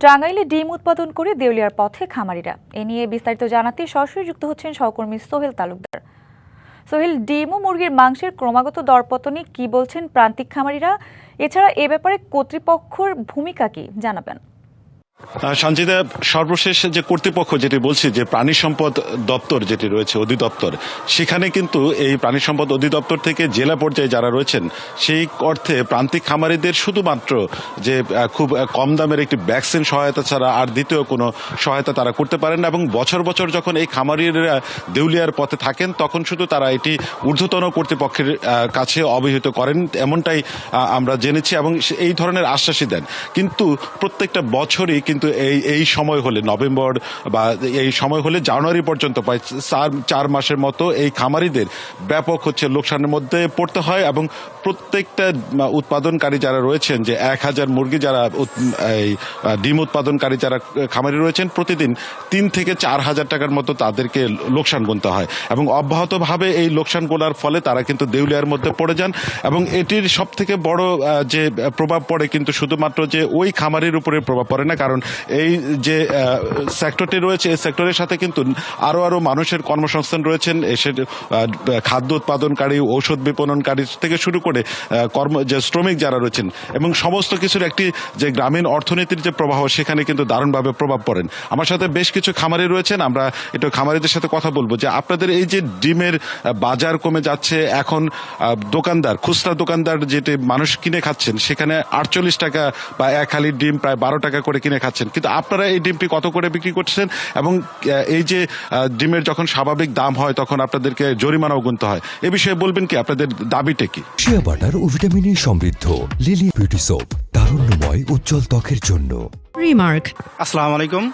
টাঙ্গাইলে ডিম উৎপাদন করে দেউলিয়ার পথে খামারিরা। এ নিয়ে বিস্তারিত জানাতে সরাসরি যুক্ত হচ্ছেন সহকর্মী সোহেল তালুকদার। সোহেল, ডিম ও মুরগির মাংসের ক্রমাগত দরপতনে কি বলছেন প্রান্তিক খামারিরা? এছাড়া এ ব্যাপারে কর্তৃপক্ষের ভূমিকা কি? জানাবেন। আহ, সঞ্জিতা সর্বশেষ যে কর্তৃপক্ষ যেটি বলছি যে প্রাণী সম্পদ দপ্তর যেটি রয়েছে অধিদপ্তর সেখানে কিন্তু এই প্রাণী সম্পদ অধিদপ্তর থেকে জেলা পর্যায়ে যারা রয়েছেন সেই অর্থে প্রান্তিক খামারিদের শুধুমাত্র যে খুব কম দামের একটি ভ্যাকসিন সহায়তা ছাড়া আর দ্বিতীয় কোনো সহায়তা তারা করতে পারেন না এবং বছর বছর যখন এই খামারিরা দেউলিয়ার পথে থাকেন তখন শুধু তারা এটি ঊর্ধ্বতন কর্তৃপক্ষের কাছে অবহিত করেন এমনটাই আমরা জেনেছি এবং এই ধরনের আশ্বাসই দেন। কিন্তু প্রত্যেকটা বছরই কিন্তু এই এই সময় হলে, নভেম্বর বা এই সময় হলে জানুয়ারি পর্যন্ত প্রায় চার চার মাসের মতো এই খামারিদের ব্যাপক হচ্ছে লোকসানের মধ্যে পড়তে হয় এবং প্রত্যেকটা উৎপাদনকারী যারা রয়েছেন, যে এক হাজার মুরগি যারা এই ডিম উৎপাদনকারী যারা খামারি রয়েছেন, প্রতিদিন তিন থেকে চার হাজার টাকার মতো তাদেরকে লোকসান গুনতে হয় এবং অব্যাহতভাবে এই লোকসান গোনার ফলে তারা কিন্তু দেউলিয়ার মধ্যে পড়ে যান এবং এটির সব থেকে বড় যে প্রভাব পড়ে কিন্তু শুধুমাত্র যে ওই খামারির উপরে প্রভাব পড়ে না, কারণ এই যে সেক্টরটি রয়েছে, এই সেক্টরের সাথে কিন্তু আরও আরও মানুষের কর্মসংস্থান রয়েছেন। এসে খাদ্য উৎপাদনকারী, ঔষধ বিপণনকারী থেকে শুরু করে কর্ম, যে শ্রমিক যারা রয়েছেন এবং সমস্ত কিছুর একটি যে গ্রামীণ অর্থনীতির যে প্রবাহ, সেখানে কিন্তু দারুণভাবে প্রভাব পড়েন। আমার সাথে বেশ কিছু খামারি রয়েছেন, আমরা একটু খামারিদের সাথে কথা বলব যে আপনাদের এই যে ডিমের বাজার কমে যাচ্ছে, এখন দোকানদার, খুচরা দোকানদার যেটি মানুষ কিনে খাচ্ছেন, সেখানে আটচল্লিশ টাকা বা এক হালি ডিম প্রায় বারো টাকা করে কিনে খাচ্ছেন কিন্তু আপনারা এই ডিমটি কত করে বিক্রি করছেন? এবং এই যে ডিমের যখন স্বাভাবিক দাম হয় তখন আপনাদেরকে জরিমানাও গুনতে হয়। এ বিষয়ে বলবেন কি? আপনাদের দাবিটা কি? শিয়া বাটার ও ভিটামিন সমৃদ্ধ। লিলি বিউটি সোপ তারুণ্যময় উজ্জ্বল ত্বকের জন্য। রিমার্ক আসসালামু আলাইকুম।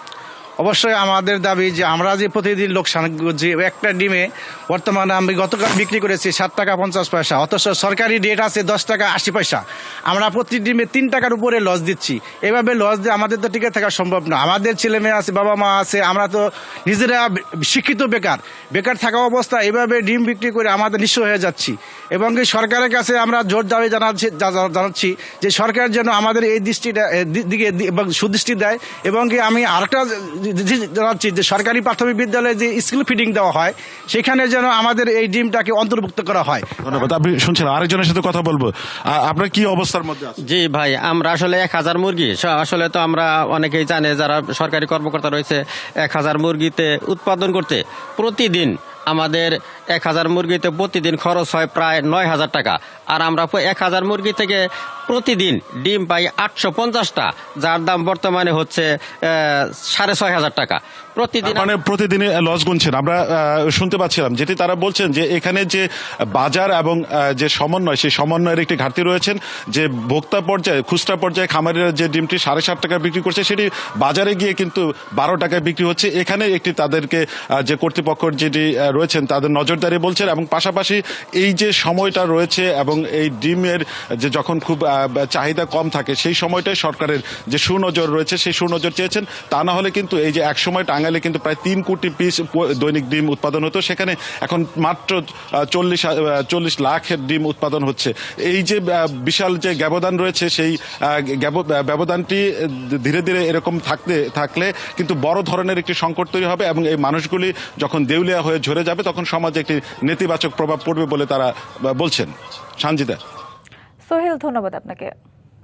অবশ্যই আমাদের দাবি যে আমরা যে প্রতিদিন লোকসান যে একটা ডিমে বর্তমানে আমি গতকাল বিক্রি করেছি সাত টাকা পঞ্চাশ পয়সা, অথচ সরকারি রেট আছে দশ টাকা আশি পয়সা। আমরা প্রতি ডিমে তিন টাকার উপরে লস দিচ্ছি। এভাবে লস দিয়ে আমাদের তো টিকে থাকা সম্ভব না। আমাদের ছেলে মেয়ে আছে, বাবা মা আছে, আমরা তো নিজেরা শিক্ষিত বেকার। বেকার থাকা অবস্থা, এভাবে ডিম বিক্রি করে আমাদের নিঃস্ব হয়ে যাচ্ছি। এবং এই সরকারের কাছে আমরা জোর দাবি জানাচ্ছি জানাচ্ছি যে সরকার যেন আমাদের এই দৃষ্টিটা দিকে সুদৃষ্টি দেয়। এবং কি আমি আরেকটা যে সরকারি প্রাথমিক বিদ্যালয়ে যে স্কুল ফিডিং দেওয়া হয় সেখানে যেন আমাদের এই ডিমটাকে অন্তর্ভুক্ত করা হয়। ধন্যবাদ। আপনি শুনছেন আরেকজনের সাথে কথা বলব। আ- আপনার কি অবস্থার মধ্যে আছেন? জি ভাই আমরা আসলে এক হাজার মুরগি। স- আসলে তো আমরা অনেকেই জানে যারা সরকারি কর্মকর্তা রয়েছে এক হাজার মুরগিতে উৎপাদন করতে প্রতিদিন আমাদের এক হাজার মুরগিতে প্রতিদিন খরচ হয় প্রায় নয় হাজার টাকা। আর আমরা এক হাজার মুরগি থেকে প্রতিদিন ডিম পাই আটশো পঞ্চাশটা যার দাম বর্তমানে হচ্ছে সাড়ে ছয় হাজার টাকা। প্রতিদিন মানে প্রতিদিনে লস গুনছেন। আমরা শুনতে পাচ্ছিলাম যেটি তারা বলছেন যে এখানে যে বাজার এবং যে সমন্বয় সেই সমন্বয়ের একটি ঘাটতি রয়েছেন যে ভোক্তা পর্যায়ে খুচরা পর্যায়ে খামারিরা যে ডিমটি সাড়ে সাত টাকা বিক্রি করছে সেটি বাজারে গিয়ে কিন্তু বারো টাকায় বিক্রি হচ্ছে। এখানে একটি তাদেরকে যে কর্তৃপক্ষ যেটি রয়েছেন তাদের নজরদারি বলছেন এবং পাশাপাশি এই যে সময়টা রয়েছে এবং এই ডিমের যে যখন খুব চাহিদা কম থাকে, সেই সময়টাই সরকারের যে সুনজর রয়েছে, সেই সুনজর চেয়েছেন। তা না হলে কিন্তু এই যে এক সময় টাঙ্গাইলে কিন্তু প্রায় তিন কোটি পিস দৈনিক ডিম উৎপাদন হতো। সেখানে এখন মাত্র চল্লিশ চল্লিশ লাখের ডিম উৎপাদন হচ্ছে। এই যে বিশাল যে ব্যবধান রয়েছে, সেই ব্যবধানটি ধীরে ধীরে এরকম থাকতে, থাকলে কিন্তু বড় ধরনের একটি সংকট তৈরি হবে এবং এই মানুষগুলি যখন দেউলিয়া হয়ে ঝরে যাবে, তখন সমাজে একটি নেতিবাচক প্রভাব পড়বে বলে তারা বলছেন। সানজিদা। সোহেল ধন্যবাদ আপনাকে।